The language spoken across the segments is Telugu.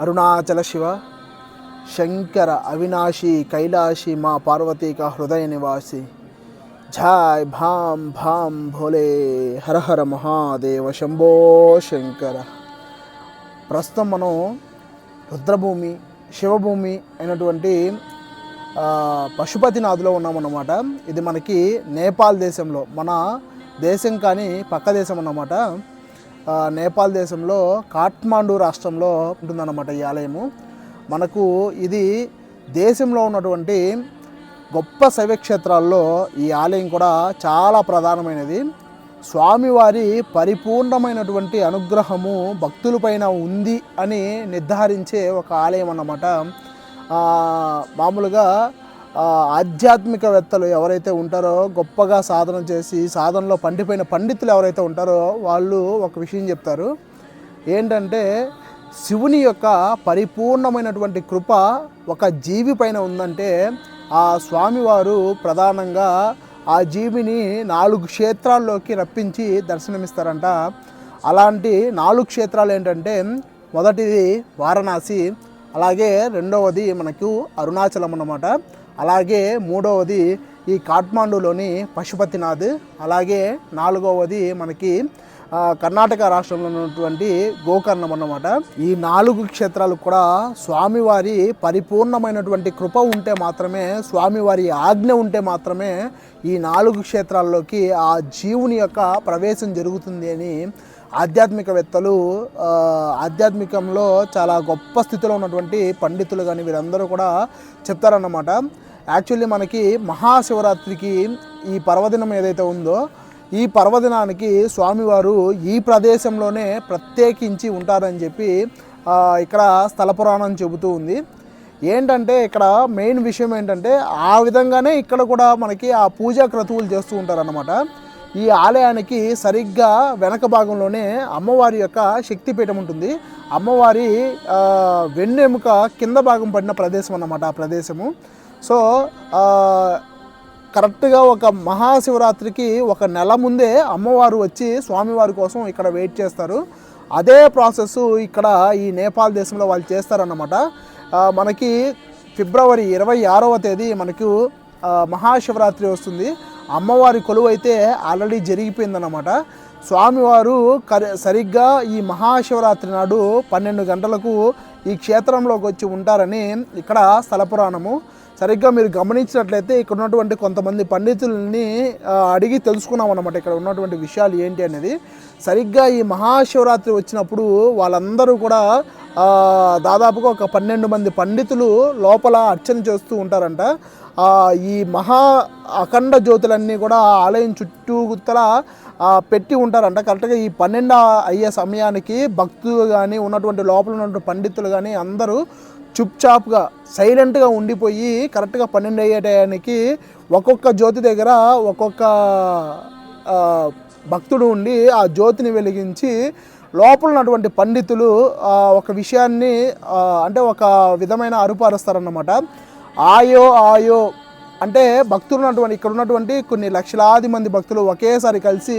అరుణాచల శివ శంకర అవినాశి కైలాసి మా పార్వతీక హృదయ నివాసి. ఝాయ్ భాం భాం భోలే హర హర మహాదేవ శంభో శంకర. ప్రస్తుతం మనం రుద్రభూమి శివభూమి అయినటువంటి ఆ, పశుపతినాథ్లో ఉన్నామన్నమాట. ఇది మనకి నేపాల్ దేశంలో మన దేశం కానీ పక్క దేశం అన్నమాట. నేపాల్ దేశంలో కాఠ్మాండు రాష్ట్రంలో ఉంటుందన్నమాట ఈ ఆలయము. మనకు ఇది దేశంలో ఉన్నటువంటి గొప్ప శైవక్షేత్రాల్లో ఈ ఆలయం కూడా చాలా ప్రధానమైనది. స్వామివారి పరిపూర్ణమైనటువంటి అనుగ్రహము భక్తులపైన ఉంది అని నిర్ధారించే ఒక ఆలయం అన్నమాట. మామూలుగా ఆధ్యాత్మికవేత్తలు ఎవరైతే ఉంటారో గొప్పగా సాధన చేసి సాధనలో పండిపోయిన పండితులు ఎవరైతే ఉంటారో వాళ్ళు ఒక విషయం చెప్తారు. ఏంటంటే శివుని యొక్క పరిపూర్ణమైనటువంటి కృప ఒక జీవి పైన ఉందంటే ఆ స్వామివారు ప్రధానంగా ఆ జీవిని నాలుగు క్షేత్రాల్లోకి రప్పించి దర్శనమిస్తారంట. అలాంటి నాలుగు క్షేత్రాలు ఏంటంటే మొదటిది వారణాసి అలాగే రెండవది మనకు అరుణాచలం అన్నమాట. అలాగే మూడవది ఈ కాఠ్మాండూలోని పశుపతినాథ్ అలాగే నాలుగవది మనకి కర్ణాటక రాష్ట్రంలో ఉన్నటువంటి గోకర్ణం అన్నమాట. ఈ నాలుగు క్షేత్రాలు కూడా స్వామివారి పరిపూర్ణమైనటువంటి కృప ఉంటే మాత్రమే స్వామివారి ఆజ్ఞ ఉంటే మాత్రమే ఈ నాలుగు క్షేత్రాల్లోకి ఆ జీవుని యొక్క ప్రవేశం జరుగుతుంది అని ఆధ్యాత్మికవేత్తలు ఆధ్యాత్మికంలో చాలా గొప్ప స్థితిలో ఉన్నటువంటి పండితులు కానీ వీరందరూ కూడా చెప్తారన్నమాట. యాక్చువల్లీ మనకి మహాశివరాత్రికి ఈ పర్వదినం ఏదైతే ఉందో ఈ పర్వదినానికి స్వామివారు ఈ ప్రదేశంలోనే ప్రత్యేకించి ఉంటారని చెప్పి ఇక్కడ స్థల పురాణం చెబుతూ ఉంది. ఏంటంటే ఇక్కడ మెయిన్ విషయం ఏంటంటే ఆ విధంగానే ఇక్కడ కూడా మనకి ఆ పూజా క్రతువులు చేస్తూ ఉంటారన్నమాట. ఈ ఆలయానికి సరిగ్గా వెనక భాగంలోనే అమ్మవారి యొక్క శక్తిపీఠం ఉంటుంది. అమ్మవారి వెన్నెముక కింద భాగం పడిన ప్రదేశం అన్నమాట ఆ ప్రదేశము. సో కరెక్ట్గా ఒక మహాశివరాత్రికి ఒక నెల ముందే అమ్మవారు వచ్చి స్వామివారి కోసం ఇక్కడ వెయిట్ చేస్తారు. అదే ప్రాసెస్ ఇక్కడ ఈ నేపాల్ దేశంలో వాళ్ళు చేస్తారన్నమాట. మనకి ఫిబ్రవరి ఇరవై ఆరవ తేదీ మనకు మహాశివరాత్రి వస్తుంది. అమ్మవారి కొలువు అయితే ఆల్రెడీ జరిగిపోయిందన్నమాట. స్వామివారు కరి సరిగ్గా ఈ మహాశివరాత్రి నాడు పన్నెండు గంటలకు ఈ క్షేత్రంలోకి వచ్చి ఉంటారని ఇక్కడ స్థల పురాణము. సరిగ్గా మీరు గమనించినట్లయితే ఇక్కడ ఉన్నటువంటి కొంతమంది పండితుల్ని అడిగి తెలుసుకున్నాం అనమాట ఇక్కడ ఉన్నటువంటి విషయాలు ఏంటి అనేది. సరిగ్గా ఈ మహాశివరాత్రి వచ్చినప్పుడు వాళ్ళందరూ కూడా దాదాపుగా ఒక పన్నెండు మంది పండితులు లోపల అర్చన చేస్తూ ఉంటారంట. ఈ మహా అఖండ జ్యోతులన్నీ కూడా ఆలయం చుట్టూతల పెట్టి ఉంటారంట. కరెక్ట్గా ఈ పన్నెండు అయ్యే సమయానికి భక్తులు కానీ ఉన్నటువంటి లోపల ఉన్నటువంటి పండితులు కానీ అందరూ చుప్చాప్గా సైలెంట్గా ఉండిపోయి కరెక్ట్గా పన్నెండు అయ్యే టయానికి ఒక్కొక్క జ్యోతి దగ్గర ఒక్కొక్క భక్తుడు ఉండి ఆ జ్యోతిని వెలిగించి లోపల ఉన్నటువంటి పండితులు ఒక విషయాన్ని అంటే ఒక విధమైన అరుపరుస్తారన్నమాట. ఆయో ఆయో. అంటే భక్తులు ఉన్నటువంటి ఇక్కడ ఉన్నటువంటి కొన్ని లక్షలాది మంది భక్తులు ఒకేసారి కలిసి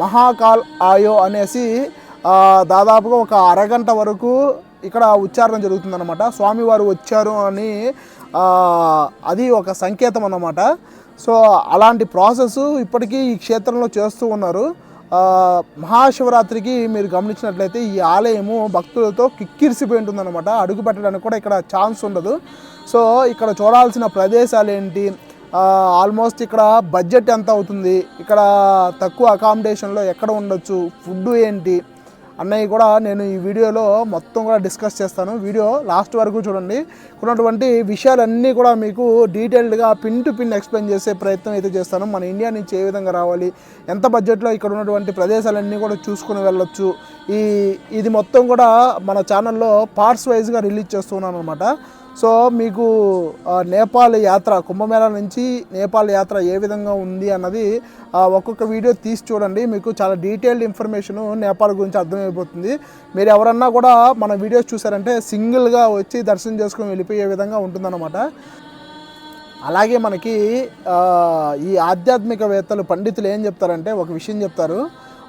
మహాకాల్ ఆయో అనేసి దాదాపుగా ఒక అరగంట వరకు ఇక్కడ ఉచ్చారణ జరుగుతుందన్నమాట. స్వామివారు వచ్చారు అని అది ఒక సంకేతం అన్నమాట. సో అలాంటి ప్రాసెస్ ఇప్పటికీ ఈ క్షేత్రంలో చేస్తూ ఉన్నారు. మహాశివరాత్రికి మీరు గమనించినట్లయితే ఈ ఆలయము భక్తులతో కిక్కిరిసిపోయి ఉంటుందన్నమాట అడుగు పెట్టడానికి కూడా ఇక్కడ ఛాన్స్ ఉండదు. సో ఇక్కడ చూడాల్సిన ప్రదేశాలు ఏంటి? ఆల్మోస్ట్ ఇక్కడ బడ్జెట్ ఎంత అవుతుంది? ఇక్కడ తక్కువ అకామిడేషన్లో ఎక్కడ ఉండొచ్చు? ఫుడ్ ఏంటి? అన్నయ్య కూడా నేను ఈ వీడియోలో మొత్తం కూడా డిస్కస్ చేస్తాను. వీడియో లాస్ట్ వరకు చూడండి. ఉన్నటువంటి విషయాలన్నీ కూడా మీకు డీటెయిల్డ్గా పిన్ టు పిన్ ఎక్స్ప్లెయిన్ చేసే ప్రయత్నం అయితే చేస్తాను. మన ఇండియా నుంచి ఏ విధంగా రావాలి ఎంత బడ్జెట్లో ఇక్కడ ఉన్నటువంటి ప్రదేశాలన్నీ కూడా చూసుకుని వెళ్ళొచ్చు. ఈ ఇది మొత్తం కూడా మన ఛానల్లో పార్ట్స్ వైజ్గా రిలీజ్ చేస్తున్నాను అనమాట సో మీకు నేపాల్ యాత్ర కుంభమేళా నుంచి నేపాల్ యాత్ర ఏ విధంగా ఉంది అన్నది ఒక్కొక్క వీడియో తీసి చూడండి. మీకు చాలా డీటెయిల్డ్ ఇన్ఫర్మేషన్ నేపాల్ గురించి అర్థమైపోతుంది. మీరు ఎవరన్నా కూడా మన వీడియోస్ చూసారంటే సింగిల్గా వచ్చి దర్శనం చేసుకుని వెళ్ళిపోయే విధంగా ఉంటుందన్నమాట. అలాగే మనకి ఈ ఆధ్యాత్మికవేత్తలు పండితులు ఏం చెప్తారంటే ఒక విషయం చెప్తారు.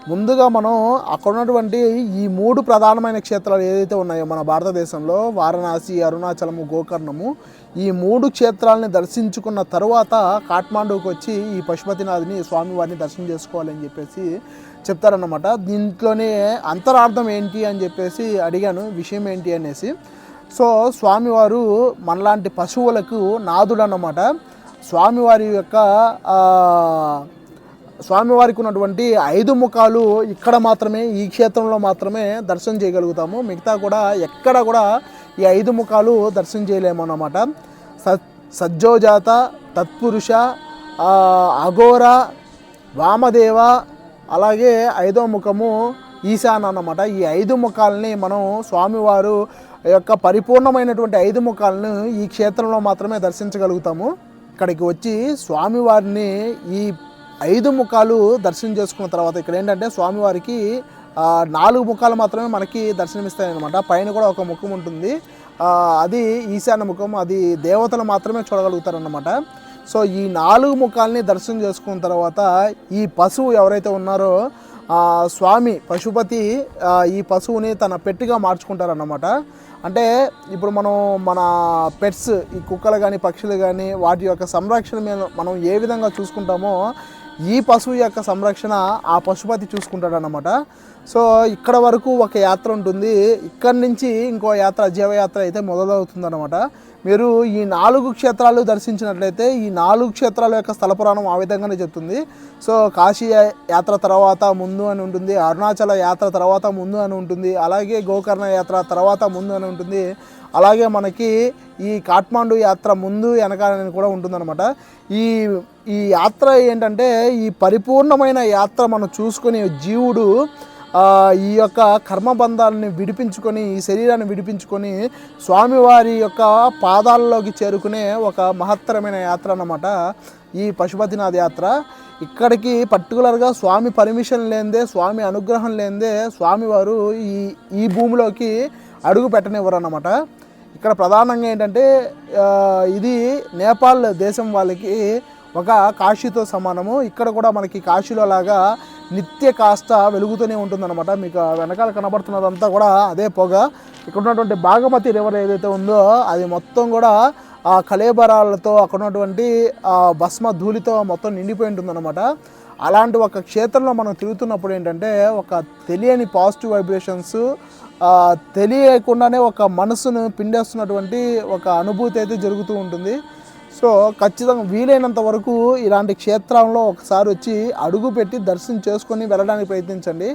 ముందుగా మనం అక్కడ ఉన్నటువంటి ఈ మూడు ప్రధానమైన క్షేత్రాలు ఏదైతే ఉన్నాయో మన భారతదేశంలో వారణాసి అరుణాచలము గోకర్ణము ఈ మూడు క్షేత్రాలని దర్శించుకున్న తర్వాత కాఠ్మాండూకి వచ్చి ఈ పశుపతినాథ్ని స్వామివారిని దర్శనం చేసుకోవాలని చెప్పేసి చెప్తారన్నమాట. దీంట్లోనే అంతరార్థం ఏంటి అని చెప్పేసి అడిగాను. విషయం ఏంటి అనేసి. సో స్వామివారు మనలాంటి పశువులకు నాదుడు అన్నమాట స్వామివారి యొక్క స్వామివారికి ఉన్నటువంటి ఐదు ముఖాలు ఇక్కడ మాత్రమే ఈ క్షేత్రంలో మాత్రమే దర్శనం చేయగలుగుతాము. మిగతా కూడా ఎక్కడ కూడా ఈ ఐదు ముఖాలు దర్శనం చేయలేము అన్నమాట. స సజ్జోజాత తత్పురుష అఘోర వామదేవ అలాగే ఐదో ముఖము ఈశాన్ అన్నమాట. ఈ ఐదు ముఖాలని మనం స్వామివారు యొక్క పరిపూర్ణమైనటువంటి ఐదు ముఖాలను ఈ క్షేత్రంలో మాత్రమే దర్శించగలుగుతాము. ఇక్కడికి వచ్చి స్వామివారిని ఈ ఐదు ముఖాలు దర్శనం చేసుకున్న తర్వాత ఇక్కడ ఏంటంటే స్వామివారికి నాలుగు ముఖాలు మాత్రమే మనకి దర్శనమిస్తాయి అనమాట పైన కూడా ఒక ముఖం ఉంటుంది. అది ఈశాన్య ముఖం అది దేవతలు మాత్రమే చూడగలుగుతారన్నమాట. సో ఈ నాలుగు ముఖాలని దర్శనం చేసుకున్న తర్వాత ఈ పశువు ఎవరైతే ఉన్నారో స్వామి పశుపతి ఈ పశువుని తన పెట్టిగా మార్చుకుంటారన్నమాట. అంటే ఇప్పుడు మనం మన పెట్స్ ఈ కుక్కలు కానీ పక్షులు కానీ వాటి యొక్క సంరక్షణ మీద మనం ఏ విధంగా చూసుకుంటామో ఈ పశువు యొక్క సంరక్షణ ఆ పశుపతి చూసుకుంటాడనమాట సో ఇక్కడ వరకు ఒక యాత్ర ఉంటుంది. ఇక్కడి నుంచి ఇంకో యాత్ర జీవయాత్ర అయితే మొదలవుతుందన్నమాట. మీరు ఈ నాలుగు క్షేత్రాలు దర్శించినట్లయితే ఈ నాలుగు క్షేత్రాల యొక్క స్థల పురాణం ఆ విధంగానే చెప్తుంది. సో కాశీ యాత్ర తర్వాత ముందు అని ఉంటుంది. అరుణాచల యాత్ర తర్వాత ముందు అని ఉంటుంది. అలాగే గోకర్ణ యాత్ర తర్వాత ముందు అని ఉంటుంది. అలాగే మనకి ఈ కాఠ్మాండు యాత్ర ముందు వెనకాలని కూడా ఉంటుందన్నమాట. ఈ ఈ యాత్ర ఏంటంటే ఈ పరిపూర్ణమైన యాత్ర మనం చూసుకునే జీవుడు ఈ యొక్క కర్మబంధాలని విడిపించుకొని ఈ శరీరాన్ని విడిపించుకొని స్వామివారి యొక్క పాదాలలోకి చేరుకునే ఒక మహత్తరమైన యాత్ర అన్నమాట. ఈ పశుపతినాథ్ యాత్ర. ఇక్కడికి పర్టికులర్గా స్వామి పర్మిషన్ లేనిదే స్వామి అనుగ్రహం లేనిదే స్వామివారు ఈ ఈ భూమిలోకి అడుగు పెట్టనివ్వరు అన్నమాట ఇక్కడ ప్రధానంగా ఏంటంటే ఇది నేపాల్ దేశం వాళ్ళకి ఒక కాశీతో సమానము. ఇక్కడ కూడా మనకి కాశీలో లాగా నిత్య కాస్త వెలుగుతూనే ఉంటుందన్నమాట. మీకు వెనకాల కనబడుతున్నదంతా కూడా అదే పొగ. ఇక్కడ ఉన్నటువంటి బాగమతి రివర్ ఏదైతే ఉందో అది మొత్తం కూడా ఆ కలేబరాలతో అక్కడ ఉన్నటువంటి భస్మ ధూళితో మొత్తం నిండిపోయి ఉంటుందన్నమాట. అలాంటి ఒక క్షేత్రంలో మనం తిరుగుతున్నప్పుడు ఏంటంటే ఒక తెలియని పాజిటివ్ వైబ్రేషన్స్ తెలియకుండానే ఒక మనసును పిండేస్తున్నటువంటి ఒక అనుభూతి అయితే జరుగుతూ ఉంటుంది. సో ఖచ్చితంగా వీలైనంత వరకు ఇలాంటి క్షేత్రంలో ఒకసారి వచ్చి అడుగు పెట్టి దర్శనం చేసుకొని వెళ్ళడానికి ప్రయత్నించండి.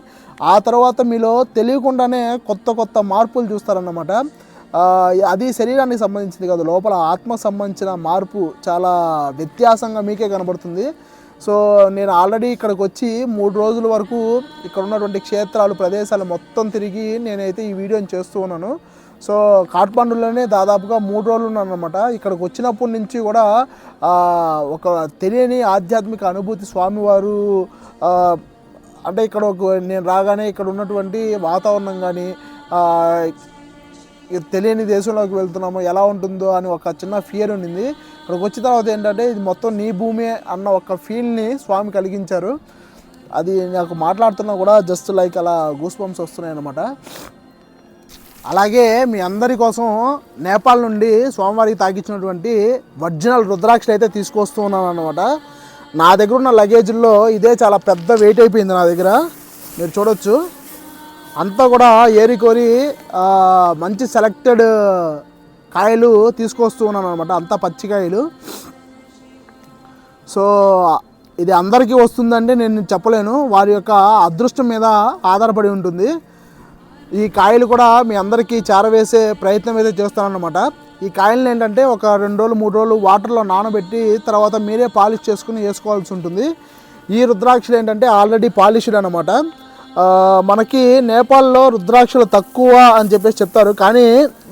ఆ తర్వాత మీలో తెలియకుండానే కొత్త కొత్త మార్పులు చూస్తారన్నమాట. అది శరీరానికి సంబంధించింది కాదు లోపల ఆత్మకు సంబంధించిన మార్పు చాలా వ్యత్యాసంగా మీకే కనబడుతుంది. సో నేను ఆల్రెడీ ఇక్కడికి వచ్చి మూడు రోజుల వరకు ఇక్కడ ఉన్నటువంటి క్షేత్రాలు ప్రదేశాలు మొత్తం తిరిగి నేనైతే ఈ వీడియోని చేస్తూ ఉన్నాను. సో కాఠ్మండూలోనే దాదాపుగా మూడు రోజులు ఉన్నాను అనమాట ఇక్కడికి వచ్చినప్పటి నుంచి కూడా ఒక తెలియని ఆధ్యాత్మిక అనుభూతి స్వామివారు అంటే ఇక్కడ ఒక నేను రాగానే ఇక్కడ ఉన్నటువంటి వాతావరణం కానీ తెలియని దేశంలోకి వెళ్తున్నాము ఎలా ఉంటుందో అని ఒక చిన్న ఫియర్ ఉండింది ఇక్కడికి వచ్చిన తర్వాత ఏంటంటే ఇది మొత్తం నీ భూమి అన్న ఒక ఫీల్ని స్వామి కలిగించారు. అది నాకు మాట్లాడుతున్నా కూడా జస్ట్ లైక్ అలా గూస్ బంప్స్ వస్తున్నాయి అనమాట అలాగే మీ అందరి కోసం నేపాల్ నుండి స్వామివారికి తాకిచ్చినటువంటి ఒరిజినల్ రుద్రాక్షలు అయితే తీసుకొస్తూ ఉన్నాను అనమాట నా దగ్గర ఉన్న లగేజ్లో ఇదే చాలా పెద్ద వెయిట్ అయిపోయింది నా దగ్గర. మీరు చూడొచ్చు. అంతా కూడా ఏరి కోరి మంచి సెలెక్టెడ్ కాయలు తీసుకొస్తూ ఉన్నాను అనమాట అంతా పచ్చికాయలు సో ఇది అందరికీ వస్తుందంటే నేను చెప్పలేను. వారి యొక్క అదృష్టం మీద ఆధారపడి ఉంటుంది. ఈ కాయలు కూడా మీ అందరికీ చేరవేసే ప్రయత్నం అయితే చేస్తానన్నమాట. ఈ కాయలను ఏంటంటే ఒక రెండు రోజులు మూడు రోజులు వాటర్లో నానబెట్టి తర్వాత మీరే పాలిష్ చేసుకుని వేసుకోవాల్సి ఉంటుంది. ఈ రుద్రాక్షలు ఏంటంటే ఆల్రెడీ పాలిష్డ్ అనమాట మనకి నేపాల్లో రుద్రాక్షలు తక్కువ అని చెప్పేసి చెప్తారు. కానీ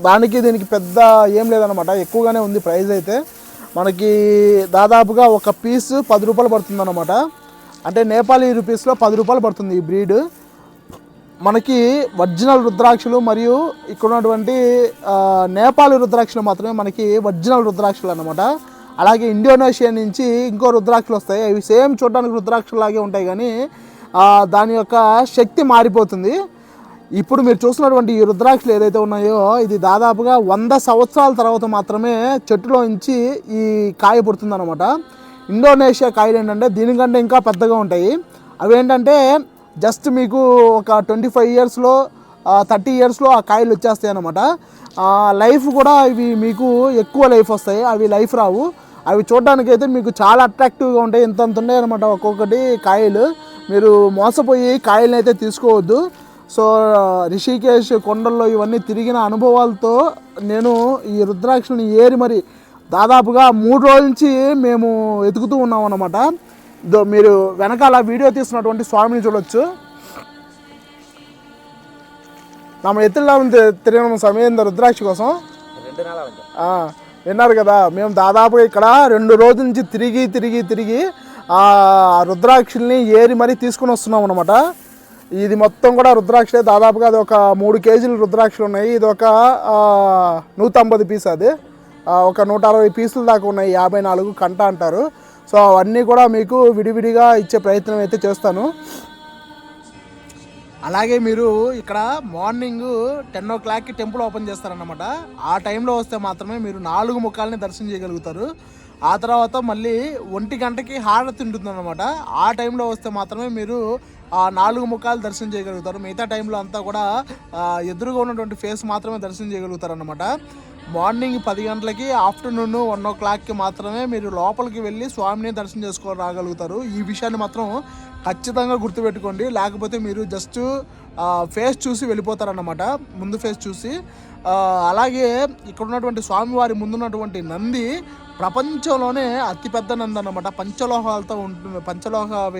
దానికి దీనికి పెద్ద ఏం లేదనమాట ఎక్కువగానే ఉంది ప్రైస్ అయితే. మనకి దాదాపుగా ఒక పీస్ పది రూపాయలు పడుతుంది అనమాట అంటే నేపాలీ రూపీస్లో పది రూపాయలు పడుతుంది ఈ బ్రీడ్. మనకి ఒరిజినల్ రుద్రాక్షలు మరియు ఇక్కడ ఉన్నటువంటి నేపాలి రుద్రాక్షలు మాత్రమే మనకి ఒరిజినల్ రుద్రాక్షలు అనమాట అలాగే ఇండోనేషియా నుంచి ఇంకో రుద్రాక్షలు వస్తాయి. అవి సేమ్ చూడడానికి రుద్రాక్షలు లాగే ఉంటాయి. కానీ దాని యొక్క శక్తి మారిపోతుంది. ఇప్పుడు మీరు చూసినటువంటి ఈ రుద్రాక్షలు ఏదైతే ఉన్నాయో ఇది దాదాపుగా వంద సంవత్సరాల తర్వాత మాత్రమే చెట్టులో నుంచి ఈ కాయ పుడుతుందన్నమాట. ఇండోనేషియా కాయలు ఏంటంటే దీనికంటే ఇంకా పెద్దగా ఉంటాయి. అవి ఏంటంటే జస్ట్ మీకు ఒక ట్వంటీ ఫైవ్ ఇయర్స్లో థర్టీ ఇయర్స్లో ఆ కాయలు వచ్చేస్తాయి అనమాట లైఫ్ కూడా ఇవి మీకు ఎక్కువ లైఫ్ వస్తాయి. అవి లైఫ్ రావు. అవి చూడడానికి అయితే మీకు చాలా అట్రాక్టివ్గా ఉంటాయి. ఇంత అంత ఉన్నాయి అనమాట ఒక్కొక్కటి కాయలు. మీరు మోసపోయి కాయలను అయితే తీసుకోవద్దు. సో రిషికేష్ కొండల్లో ఇవన్నీ తిరిగిన అనుభవాలతో నేను ఈ రుద్రాక్షని ఏరి మరి దాదాపుగా మూడు రోజుల నుంచి మేము ఎదుగుతూ ఉన్నాం అన్నమాట మీరు వెనకాల వీడియో తీస్తున్నటువంటి స్వామిని చూడొచ్చు. నమ్మ ఉంది తిరిగిన సమయం రుద్రాక్ష కోసం. విన్నారు కదా మేము దాదాపుగా ఇక్కడ రెండు రోజుల నుంచి తిరిగి తిరిగి తిరిగి ఆ రుద్రాక్షల్ని ఏరి మరీ తీసుకుని వస్తున్నాం అనమాట ఇది మొత్తం కూడా రుద్రాక్షలే. దాదాపుగా అది ఒక మూడు కేజీలు రుద్రాక్షలు ఉన్నాయి. ఇది ఒక నూతంబది నూట పీస్ అది. ఒక నూట అరవై పీసులు దాకా ఉన్నాయి. యాభై నాలుగు కంట అంటారు. సో అవన్నీ కూడా మీకు విడివిడిగా ఇచ్చే ప్రయత్నం అయితే చేస్తాను. అలాగే మీరు ఇక్కడ మార్నింగ్ టెన్ ఓ క్లాక్కి టెంపుల్ ఓపెన్ చేస్తారన్నమాట. ఆ టైంలో వస్తే మాత్రమే మీరు నాలుగు ముఖాలని దర్శనం చేయగలుగుతారు. ఆ తర్వాత మళ్ళీ ఒంటి గంటకి హారతి ఉంటుందన్నమాట ఆ టైంలో వస్తే మాత్రమే మీరు ఆ నాలుగు ముఖాలు దర్శనం చేయగలుగుతారు. మిగతా టైంలో అంతా కూడా ఎదురుగా ఉన్నటువంటి ఫేస్ మాత్రమే దర్శనం చేయగలుగుతారు అనమాట మార్నింగ్ పది గంటలకి ఆఫ్టర్నూన్ వన్ ఓ క్లాక్కి మాత్రమే మీరు లోపలికి వెళ్ళి స్వామిని దర్శనం చేసుకొని రాగలుగుతారు. ఈ విషయాన్ని మాత్రం ఖచ్చితంగా గుర్తుపెట్టుకోండి. లేకపోతే మీరు జస్ట్ ఫేస్ చూసి వెళ్ళిపోతారన్నమాట. ముందు ఫేస్ చూసి. అలాగే ఇక్కడ ఉన్నటువంటి స్వామివారి ముందున్నటువంటి నంది ప్రపంచంలోనే అతిపెద్ద నంది అన్నమాట. పంచలోహాలతో ఉంటుంది పంచలోహ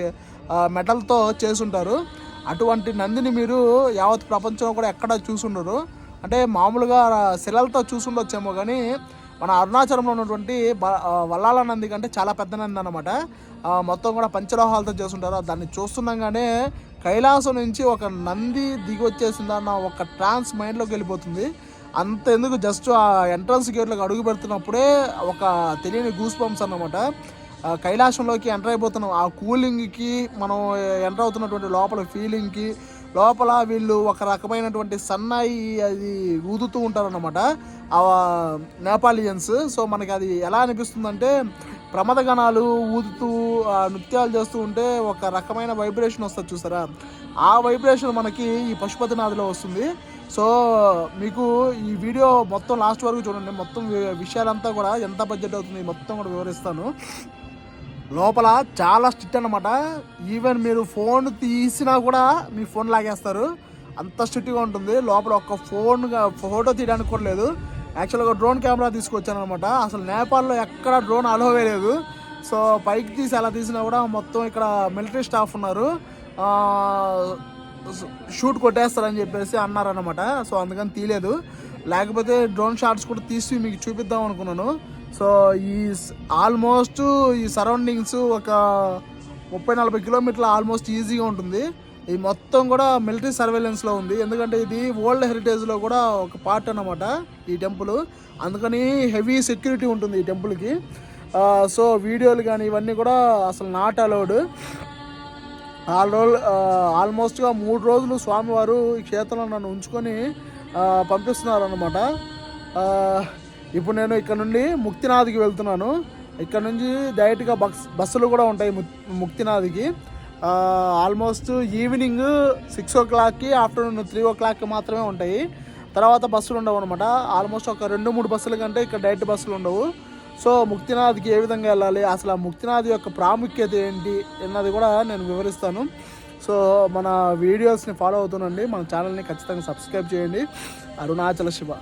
మెటల్తో చేసుంటారు. అటువంటి నందిని మీరు యావత్ ప్రపంచంలో కూడా ఎక్కడ చూసుండరు. అంటే మామూలుగా శిలలతో చూసుండొచ్చేమో కానీ మన అరుణాచలంలో ఉన్నటువంటి బ- వల్లాల నంది కంటే చాలా పెద్ద నంది అనమాట మొత్తం కూడా పంచలోహాలతో చేసుంటారు. దాన్ని చూస్తుండగానే కైలాసం నుంచి ఒక నంది దిగి వచ్చేసిందన్న ఒక ట్రాన్స్ మైండ్లోకి వెళ్ళిపోతుంది. అంత ఎందుకు జస్ట్ ఆ ఎంట్రన్స్ గేట్లోకి అడుగు పెడుతున్నప్పుడే ఒక తెలియని గూస్ పంప్స్ అన్నమాట కైలాసంలోకి ఎంటర్ అయిపోతున్నాం. ఆ కూలింగ్కి మనం ఎంటర్ అవుతున్నటువంటి లోపల ఫీలింగ్కి లోపల వీళ్ళు ఒక రకమైనటువంటి సన్నాయి అది ఊదుతూ ఉంటారన్నమాట. ఆ నేపాలియన్స్ సో మనకి అది ఎలా అనిపిస్తుందంటే ప్రమదగణాలు ఊదుతూ నృత్యాలు చేస్తూ ఉంటే ఒక రకమైన వైబ్రేషన్ వస్తుంది చూసారా? ఆ వైబ్రేషన్ మనకి ఈ పశుపతినాథిలో వస్తుంది. సో మీకు ఈ వీడియో మొత్తం లాస్ట్ వరకు చూడండి. మొత్తం విషయాలంతా కూడా ఎంత బడ్జెట్ అవుతుంది మొత్తం కూడా వివరిస్తాను. లోపల చాలా స్ట్రిక్ట్ అనమాట ఈవెన్ మీరు ఫోన్ తీసినా కూడా మీ ఫోన్ లాగేస్తారు. అంత స్ట్రిక్ట్గా ఉంటుంది. లోపల ఒక్క ఫోన్ ఫోటో తీయడానికి కూడా లేదు. యాక్చువల్గా డ్రోన్ కెమెరా తీసుకొచ్చాను అనమాట. అసలు నేపాల్లో ఎక్కడ డ్రోన్ అలోవే లేదు. సో పైకి తీసి అలా తీసినా కూడా మొత్తం ఇక్కడ మిలిటరీ స్టాఫ్ ఉన్నారు. షూట్ కొట్టేస్తారని చెప్పేసి అన్నారనమాట సో అందుకని తీయలేదు. లేకపోతే డ్రోన్ షాట్స్ కూడా తీసి మీకు చూపిద్దాం అనుకున్నాను. సో ఈ ఆల్మోస్ట్ ఈ సరౌండింగ్స్ ఒక ముప్పై నలభై కిలోమీటర్లు ఆల్మోస్ట్ ఈజీగా ఉంటుంది. ఇది మొత్తం కూడా మిలిటరీ సర్వేలెన్స్లో ఉంది. ఎందుకంటే ఇది వరల్డ్ హెరిటేజ్లో కూడా ఒక పార్ట్ అన్నమాట ఈ టెంపుల్. అందుకని హెవీ సెక్యూరిటీ ఉంటుంది ఈ టెంపుల్కి సో వీడియోలు కానీ ఇవన్నీ కూడా అసలు నాట్ అలౌడ్ ఆల్ రోజు ఆల్మోస్ట్గా మూడు రోజులు స్వామివారు ఈ క్షేత్రంలో నన్ను ఉంచుకొని పంపిస్తున్నారు అనమాట ఇప్పుడు నేను ఇక్కడ నుండి ముక్తినాథ్కి వెళ్తున్నాను. ఇక్కడ నుంచి డైరెక్ట్గా బస్ బస్సులు కూడా ఉంటాయి ము- ముక్తినాథ్కి. ఆల్మోస్ట్ ఈవినింగ్ సిక్స్ ఓ క్లాక్కి ఆఫ్టర్నూన్ త్రీ ఓ క్లాక్కి మాత్రమే ఉంటాయి. తర్వాత బస్సులు ఉండవు అనమాట ఆల్మోస్ట్ ఒక రెండు మూడు బస్సుల కంటే ఇక్కడ డైరెక్ట్ బస్సులు ఉండవు. సో ముక్తినాథ్కి ఏ విధంగా వెళ్ళాలి? అసలు ఆ ముక్తినాథ్ యొక్క ప్రాముఖ్యత ఏంటి అన్నది కూడా నేను వివరిస్తాను. సో మన వీడియోస్ని ఫాలో అవుతుండండి. మన ఛానల్ని ఖచ్చితంగా సబ్స్క్రైబ్ చేయండి. అరుణాచల శివ.